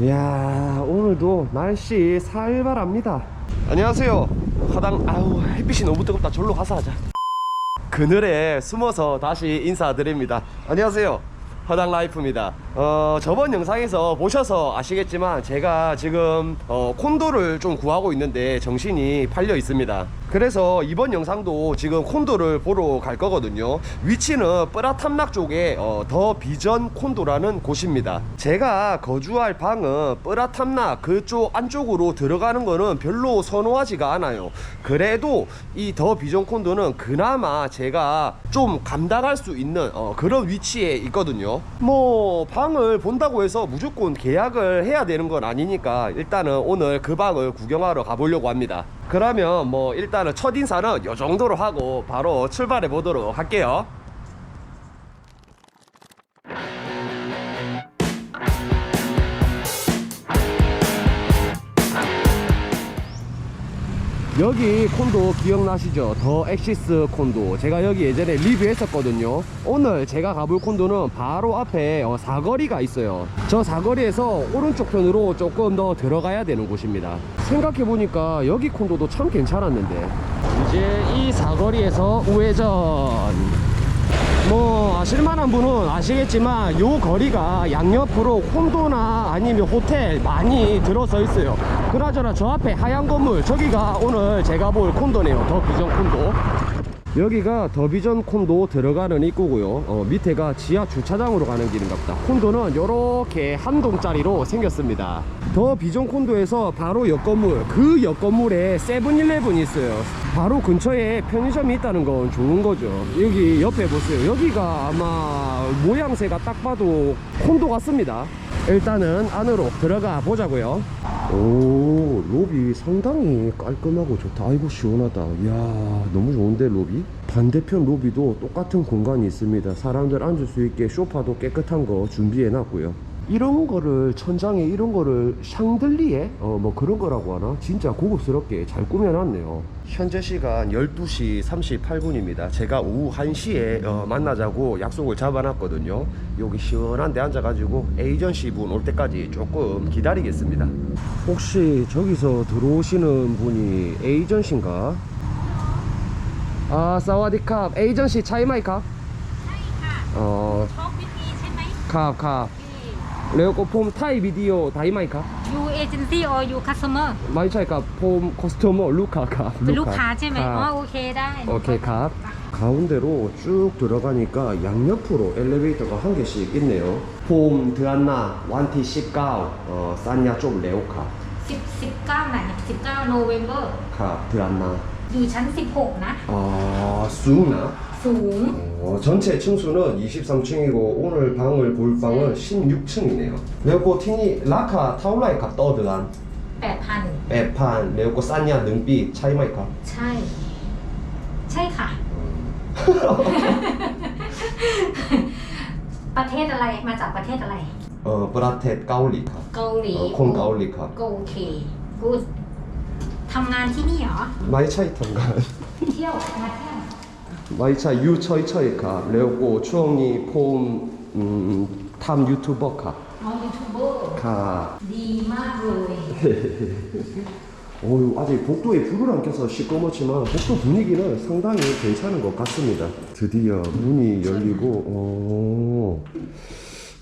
이야 오늘도 날씨 살벌합니다. 안녕하세요. 화당 아우 햇빛이 너무 뜨겁다. 절로 가서 하자. 그늘에 숨어서 다시 인사드립니다. 안녕하세요. 화당 라이프입니다. 어 저번 영상에서 보셔서 아시겠지만 제가 지금 어 콘도를 좀 구하고 있는데 정신이 팔려 있습니다 그래서 이번 영상도 지금 콘도를 보러 갈 거거든요. 위치는 뿌라탐락 쪽에 어, 더 비전 콘도라는 곳입니다. 제가 거주할 방은 뿌라탐락 그쪽 안쪽으로 들어가는 거는 별로 선호하지가 않아요. 그래도 이 더 비전 콘도는 그나마 제가 좀 감당할 수 있는 어, 그런 위치에 있거든요. 뭐 방을 본다고 해서 무조건 계약을 해야 되는 건 아니니까 일단은 오늘 그 방을 구경하러 가보려고 합니다 그러면 뭐 일단은 첫 인사는 요 정도로 하고 바로 출발해 보도록 할게요 여기 콘도 기억나시죠? 더 엑시스 콘도. 제가 여기 예전에 리뷰했었거든요. 오늘 제가 가볼 콘도는 바로 앞에 어, 사거리가 있어요. 저 사거리에서 오른쪽 편으로 조금 더 들어가야 되는 곳입니다. 생각해보니까 여기 콘도도 참 괜찮았는데. 이제 이 사거리에서 우회전 뭐 아실만한 분은 아시겠지만 요 거리가 양옆으로 콘도나 아니면 호텔 많이 들어서 있어요. 그나저나 저 앞에 하얀 건물 저기가 오늘 제가 볼 콘도네요. 더 비전 콘도 여기가 더 비전 콘도 들어가는 입구고요. 어, 밑에가 지하 주차장으로 가는 길인갑다. 콘도는 이렇게 한 동짜리로 생겼습니다. 더 비전 콘도에서 바로 옆 건물 그 옆 건물에 세븐일레븐이 있어요. 바로 근처에 편의점이 있다는 건 좋은 거죠. 여기 옆에 보세요. 여기가 아마 모양새가 딱 봐도 콘도 같습니다. 일단은 안으로 들어가 보자고요 오 로비 상당히 깔끔하고 좋다. 아이고 시원하다. 이야 너무 좋은데 로비? 반대편 로비도 똑같은 공간이 있습니다. 사람들 앉을 수 있게 소파도 깨끗한 거 준비해 놨고요 이런 거를 천장에 이런 거를 샹들리에 어 뭐 그런 거라고 하나? 진짜 고급스럽게 잘 꾸며놨네요. 현재 시간 12시 38분입니다. 제가 오후 1시에 어 만나자고 약속을 잡아놨거든요. 여기 시원한 데 앉아가지고 에이전시 분 올 때까지 조금 기다리겠습니다. 혹시 저기서 들어오시는 분이 에이전시인가? 아 사와디캅. 에이전시 차이마이캅? 차이캅. 어... 저기 차이마이? 캅캅. แล้วก็ผมไทยวิดีโอไทยไหมครับ ยูเอเจนซี่ออยูคัสเตอร์ ไม่ใช่ครับผมคอสตอมลูกค้าครับ เป็นลูกค้าใช่ไหม รับ อ๋อโอเคได้ โอเคครับ 가운데로 쭉 들어가니까 양옆으로 엘리베이터가 한 개씩 있네요. 폼 드안나 완티 19 어, 산야 좀 레오카 สิบสิบเก้าไหนสิบเก้าโนเวมเบอร์ 카 드안나 อยู่ชั้นสิบหกนะ 아 수나 สูง 어, 전체 층수는 23층이고 오늘 방을 볼 방은 16층이네요. 레오코 티니 라카 타올라이카 떠드안 แปดพัน 에판 레오코 산야 능비 차이마이카 ใช่ ใช่ค่ะ ประเทศอะไรมาจากประเทศอะไร 어 브라테 까올리카 เกาหลี 어, 콘 까올리카 ก็โอเคกูดทำงานที่นี่เหรอ 마이차이 턴가 เที่ยวมาเที่ยว 마이차 유 처이 처이카 레오고 추엉이 폼 음, 탐 유튜버 카. 아 유튜버. 카. 니마로이. 어유 아직 복도에 불을 안 켜서 시꺼멓지만 복도 분위기는 상당히 괜찮은 것 같습니다. 드디어 문이 열리고 어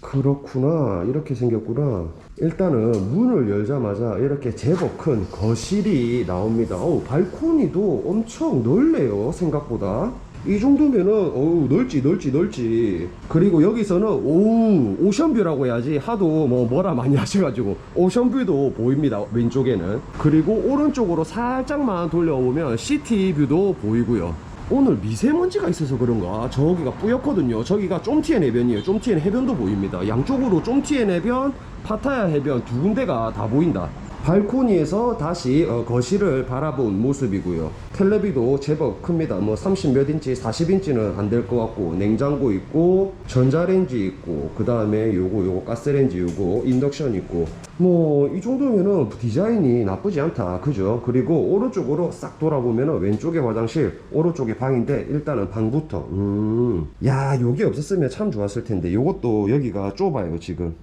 그렇구나 이렇게 생겼구나. 일단은 문을 열자마자 이렇게 제법 큰 거실이 나옵니다. 어 발코니도 엄청 넓네요 생각보다. 이 정도면은 어우 넓지 넓지 넓지. 그리고 여기서는 오 오션뷰라고 해야지. 하도 뭐 뭐라 많이 하셔가지고. 오션뷰도 보입니다 왼쪽에는. 그리고 오른쪽으로 살짝만 돌려보면 시티뷰도 보이고요. 오늘 미세먼지가 있어서 그런가? 저기가 뿌옇거든요. 저기가 쫌티엔 해변이에요. 쫌티엔 해변도 보입니다. 양쪽으로 쫌티엔 해변 파타야 해변 두 군데가 다 보인다 발코니에서 다시 어, 거실을 바라본 모습이고요. 텔레비도 제법 큽니다. 뭐 30 몇 인치, 40인치는 안 될 것 같고 냉장고 있고 전자레인지 있고 그 다음에 요거 요거 가스레인지 요거 인덕션 있고 뭐 이 정도면은 디자인이 나쁘지 않다. 그죠? 그리고 오른쪽으로 싹 돌아보면은 왼쪽에 화장실, 오른쪽에 방인데 일단은 방부터 음. 야, 요게 없었으면 참 좋았을 텐데 요것도 여기가 좁아요, 지금.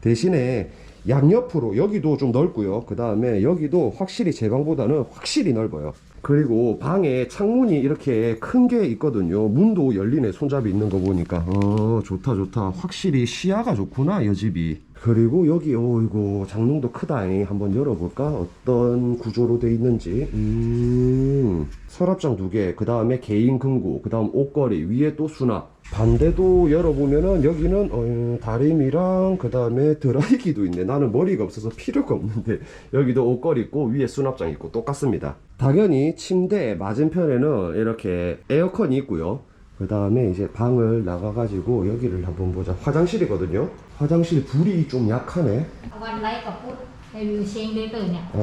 대신에 양옆으로 여기도 좀 넓고요. 그 다음에 여기도 확실히 제 방보다는 확실히 넓어요. 그리고 방에 창문이 이렇게 큰 게 있거든요. 문도 열리네. 손잡이 있는 거 보니까. 어, 좋다, 좋다. 확실히 시야가 좋구나, 이 집이. 그리고 여기, 어이고, 장롱도 크다잉. 한번 열어볼까? 어떤 구조로 돼 있는지. 음, 서랍장 두 개, 그 다음에 개인 금고, 그 다음 옷걸이, 위에 또 수납. 반대도 열어보면은 여기는 어, 다림이랑 그 다음에 드라이기도 있네. 나는 머리가 없어서 필요가 없는데 여기도 옷걸이 있고 위에 수납장 있고 똑같습니다. 당연히 침대 맞은편에는 이렇게 에어컨이 있고요. 그 다음에 이제 방을 나가가지고 여기를 한번 보자. 화장실이거든요. 화장실 불이 좀 약하네. วันไลฟ์กับพุทธในวิวเชงเดเตอร์เนี่ย 아,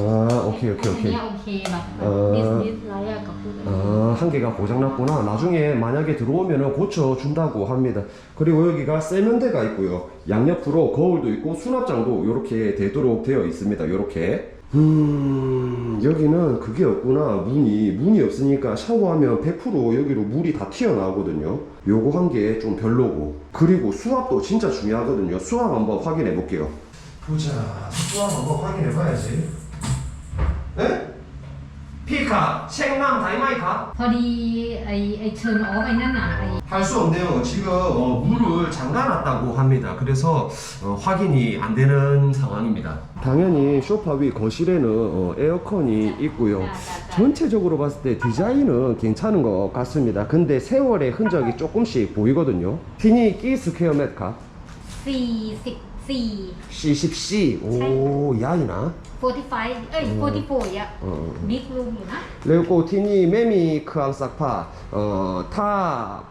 오케이, 오케이, อัน 오케이. เนี้ยโอเคแบบแบบ เออ ดิสดิสไลฟ์กับพุทธ 아, 한 개가 고장났구나. 나중에 만약에 들어오면 고쳐준다고 합니다. 그리고 여기가 세면대가 있고요. 양옆으로 거울도 있고 수납장도 이렇게 되도록 되어 있습니다. 이렇게. 음, 여기는 그게 없구나. 문이. 문이 없으니까 샤워하면 100% 여기로 물이 다 튀어나오거든요. 요거 한 게 좀 별로고. 그리고 수압도 진짜 중요하거든요. 수압 한번 확인해 볼게요. 보자. 수압 한번 확인해 봐야지. 네? 피카, 책남, 다이마이카? พอดีไอไอเชิญออฟไอ้นั่นน่ะไอ 할 수 없네요. 지금 어, 물을 잠가놨다고 합니다. 그래서 어, 확인이 안 되는 상황입니다. 당연히 소파 위 거실에는 어, 에어컨이 있고요. 전체적으로 봤을 때 디자인은 괜찮은 것 같습니다. 근데 세월의 흔적이 조금씩 보이거든요. 티니 끼 스퀘어 메카 สี่สิบสี่โอ้ใหญ่นะ 45เอ้ย44เยอะอืม บิ๊กรูมอยู่นะ แล้วก็ที่นี่ไม่มีเครื่องซักผ้าเอ่อถ้า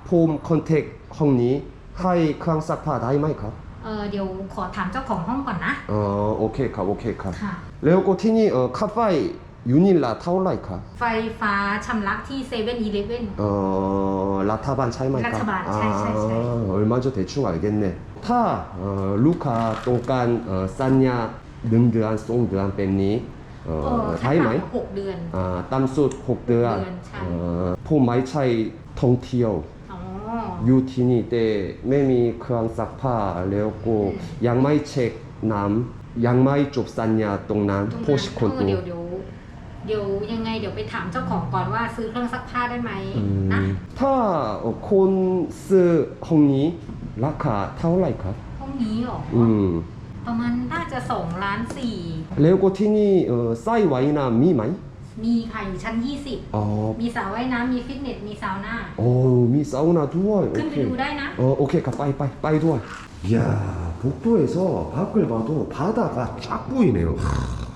ผมคอนเทกห้องนี้ให้เครื่องซักผ้าได้ไหมครับเออเดี๋ยวขอถามเจ้าของห้องก่อนนะ เออโอเคครับโอเคครับ ค่ะ แล้วก็ที่นี่เอ่อค่าไฟ 닐라 타올라이카 ไฟฟ้าชำระที่เซเว่นอีเลฟเว่น 어 라타반 차이마이카 라타반, 차이, 차이, 차이. 얼마죠 대충 알겠네 타 어, 루카 똥간 어, 싼냐 능드한 송드한 뺀니 เออ 어 ขั้น 다이마이 ต่ำหกเดือน 아 땀숫 혹드한 ดือน 차이. 어, 포마이차이 통티오 อ๋อ 유티니 때 메미 크앙 싹파 레오고 양마이 책남 양마이 쪽 쌌냐 ตรงนั้น 똥남 เออ 포시콘 เดี๋ยวเดี๋ยว เดี๋ยวยังไงเดี๋ยวไปถามเจ้าของก่อนว่าซื้อเครื่องซักผ้าได้ไหมนะ 음, 타 어, 콘스 헝니 라카 타올라이카 ห้องนี้เหรอ 음 ประมาณน่าจะสองล้านสี่ 레오고 티니 어, 싸이 와이나 미마이 มีค่ะอยู่ชั้น 20 어, มีสระว่ายน้ำมีฟิตเนส มีซาวน่า 어, 미 사우나 두월 ขึ้นไป 오케이 ดูได้นะ 어, 오케이 가 빠이 빠이 빠이 두월 이야 복도에서 밖을 봐도 바다가 쫙 보이네요 하,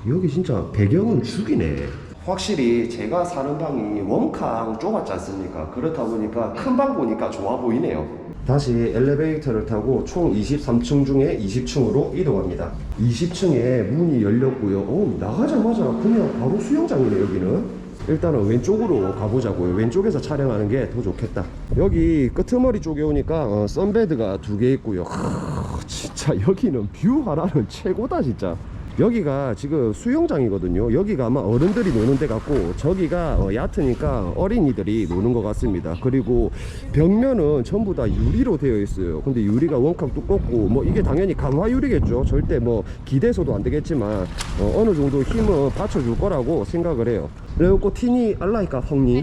여기 진짜 배경은 죽이네 확실히 제가 사는 방이 원캉 좁았지 않습니까 그렇다 보니까 큰 방 보니까 좋아 보이네요 다시 엘리베이터를 타고 총 23층 중에 20층으로 이동합니다 20층에 문이 열렸고요 오, 나가자마자 그냥 바로 수영장이네 여기는 일단은 왼쪽으로 가보자고요. 왼쪽에서 촬영하는 게 더 좋겠다. 여기 끄트머리 쪽에 오니까 어, 선베드가 두 개 있고요. 크, 진짜 여기는 뷰 하나는 최고다 진짜. 여기가 지금 수영장이거든요. 여기가 아마 어른들이 노는 데 같고 저기가 어, 얕으니까 어린이들이 노는 것 같습니다. 그리고 벽면은 전부 다 유리로 되어 있어요. 근데 유리가 원칵 두껍고 뭐 이게 당연히 강화유리겠죠. 절대 뭐 기대서도 안 되겠지만 어, 느 정도 힘은 받쳐줄 거라고 생각을 해요. 그래갖고 티니 알라이까 황니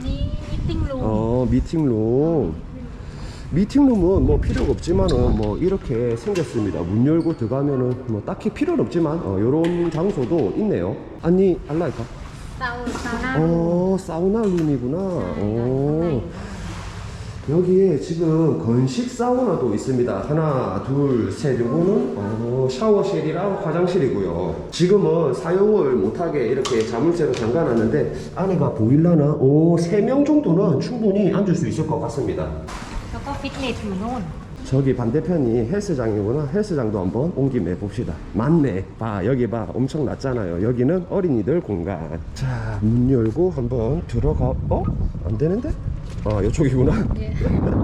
어 미팅룸. 미팅룸은 뭐 필요가 없지만은 뭐 이렇게 생겼습니다. 문 열고 들어가면은 뭐 딱히 필요는 없지만 어, 요런 장소도 있네요. 아니 알라이카? 사우나. 어 사우나 룸이구나. 어. 여기에 지금 건식 사우나도 있습니다. 하나 둘셋 요거는 어, 샤워실이랑 화장실이고요. 지금은 사용을 못하게 이렇게 자물쇠로 잠가놨는데 안에가 보일라나? 오세명 정도는 충분히 앉을 수 있을 것 같습니다. แล้วก็ฟิตเนสอยู่โน่น 저기 반대편이 헬스장이구나. 헬스장도 한번 온 김에 봅시다. 맞네. 봐, 여기 봐. 엄청 낮잖아요. 여기는 어린이들 공간. 자, 문 열고 한번 들어가. 어? 안 되는데? 아 이쪽이구나 예.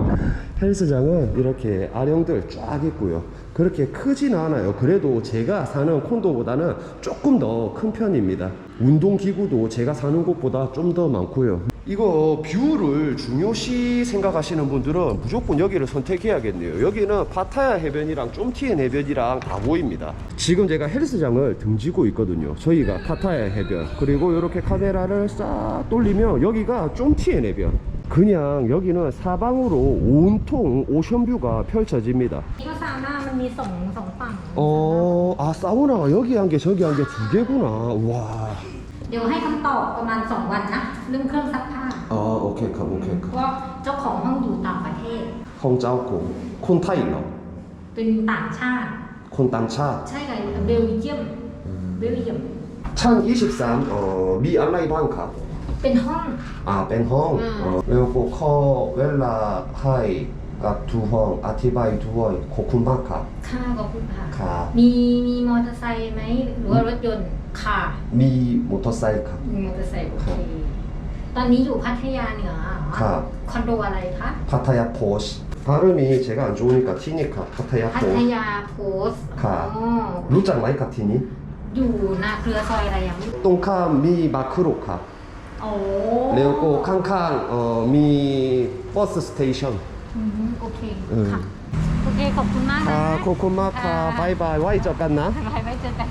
헬스장은 이렇게 아령들 쫙 있고요. 그렇게 크지는 않아요. 그래도 제가 사는 콘도보다는 조금 더 큰 편입니다. 운동기구도 제가 사는 곳보다 좀 더 많고요. 이거 뷰를 중요시 생각하시는 분들은 무조건 여기를 선택해야겠네요. 여기는 파타야 해변이랑 쫌티엔 해변이랑 다 보입니다. 지금 제가 헬스장을 등지고 있거든요. 저희가 파타야 해변 그리고 이렇게 카메라를 싹 돌리면 여기가 쫌티엔 해변. 그냥 여기는 사방으로 온통 오션뷰가 펼쳐집니다. นี่ก็ซาวน่ามันมีสองสองฝั่ง 어, 아, 사우나가 여기 한 개, 저기 한 개 두 개구나. 와. เดี๋ยวให้คำตอบประมาณ 2 วันนะ เรื่องเครื่องซักผ้า 아, 오케이, 카, 오케이, เพ 카. ราะว่าเจ้าของห้องอยู่ต่างประเทศ 홍짜오고, 콘타일러, เป็นต่างชาติ 콘땅차. ใช่ค่ะเบลเยียม เบลเยียม 창 23, 어, 미 알라이 방카. เป็นห้อง 아, 벤홍. 음. 어, 그리고 커, 웰라, 하이, 각 두 홍, 아티바이 두 호이, 코쿤바카. ค่าก็คุณค่ะ ค่ะ มีมีมอเตอร์ไซค์ไหมหรือว่ารถยนต์ค่ะ 미 모터사이카. มีมอเตอร์ไซค์โอเค ตอนนี้อยู่พัทยาเหนือเหรอ ครับ คอนโดอะไรคะ 파타야 포시. 발음이 제가 안 좋으니까 티니까 파타야 พัท 포시. ยาโพสต์ ค่ะ อ๋อ 루짱 마이카 티니? อยู่หน้าเครือซอยอะไรยังไม่ 똥카 미 마크로카. โอ้ 그리고 칸칸 어, 미 버스 스테이션. อืมโอเค เออ ค่ะ โอเค ขอบคุณมากนะ 아, 코코마카 바이바이 와이 적갔나? ไว้ไว้เจอกัน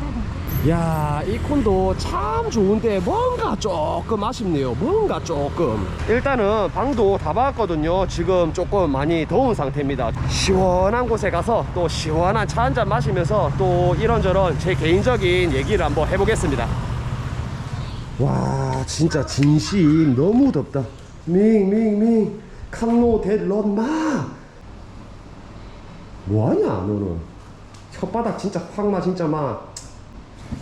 야, 이 콘도 참 좋은데 뭔가 조금 아쉽네요. 뭔가 조금. 일단은 방도 다 봤거든요. 지금 조금 많이 더운 상태입니다. 시원한 곳에 가서 또 시원한 차 한 잔 마시면서 또 이런저런 제 개인적인 얘기를 한번 해보겠습니다. 와, 진짜 진심 너무 덥다. 밍, 밍, 밍. 캄노 데런 마. 뭐하냐, 너는? 혓바닥 진짜 확마 진짜 막.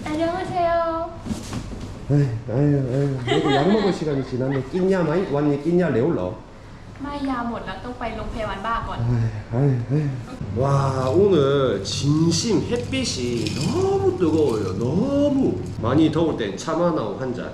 안녕하세요. 에이, 아유, 아유, 그래도 약 먹을 시간이 지났네. 끼냐, 마이? 완전히 끼냐, 레올러. ไม่ยาหมดแล้วต้องไปโรงพยาบาลบ้าก่อน 아유, 아유. 와, 오늘 진심 햇빛이 너무 뜨거워요. 너무. 많이 더울 땐 차마나오 한 잔.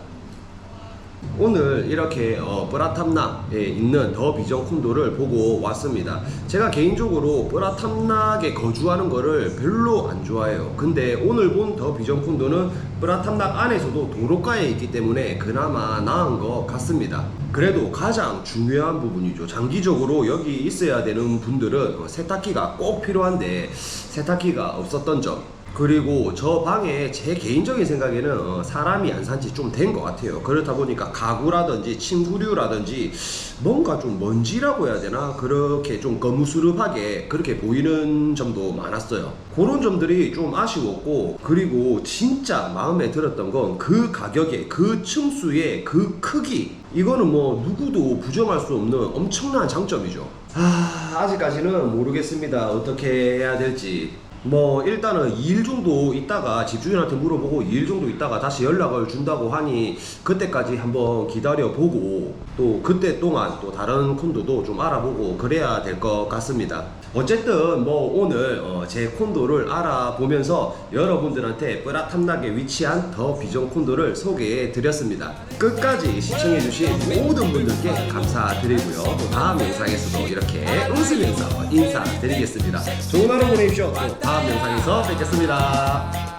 오늘 이렇게 어, 뿌라탐락에 있는 더 비전 콘도를 보고 왔습니다. 제가 개인적으로 뿌라탐락에 거주하는 거를 별로 안 좋아해요. 근데 오늘 본 더 비전 콘도는 뿌라탐락 안에서도 도로가에 있기 때문에 그나마 나은 것 같습니다. 그래도 가장 중요한 부분이죠. 장기적으로 여기 있어야 되는 분들은 어, 세탁기가 꼭 필요한데 세탁기가 없었던 점. 그리고 저 방에 제 개인적인 생각에는 어, 사람이 안 산지 좀 된 것 같아요. 그렇다 보니까 가구라든지 침구류라든지 뭔가 좀 먼지라고 해야 되나 그렇게 좀 거무스름하게 그렇게 보이는 점도 많았어요. 그런 점들이 좀 아쉬웠고 그리고 진짜 마음에 들었던 건 그 가격에 그 층수의 그 크기 이거는 뭐 누구도 부정할 수 없는 엄청난 장점이죠. 아 아직까지는 모르겠습니다. 어떻게 해야 될지. 뭐 일단은 2일 정도 있다가 집주인한테 물어보고 2일 정도 있다가 다시 연락을 준다고 하니 그때까지 한번 기다려 보고 또 그때 동안 또 다른 콘도도 좀 알아보고 그래야 될 것 같습니다. 어쨌든 뭐 오늘 어, 제 콘도를 알아보면서 여러분들한테 뿌라탐락에 위치한 더 비전 콘도를 소개해 드렸습니다. 끝까지 시청해 주신 모든 분들께 감사드리고요. 또 다음 영상에서도 이렇게 웃으면서 인사드리겠습니다. 좋은 하루 보내십시오. 또 다음 영상에서 뵙겠습니다.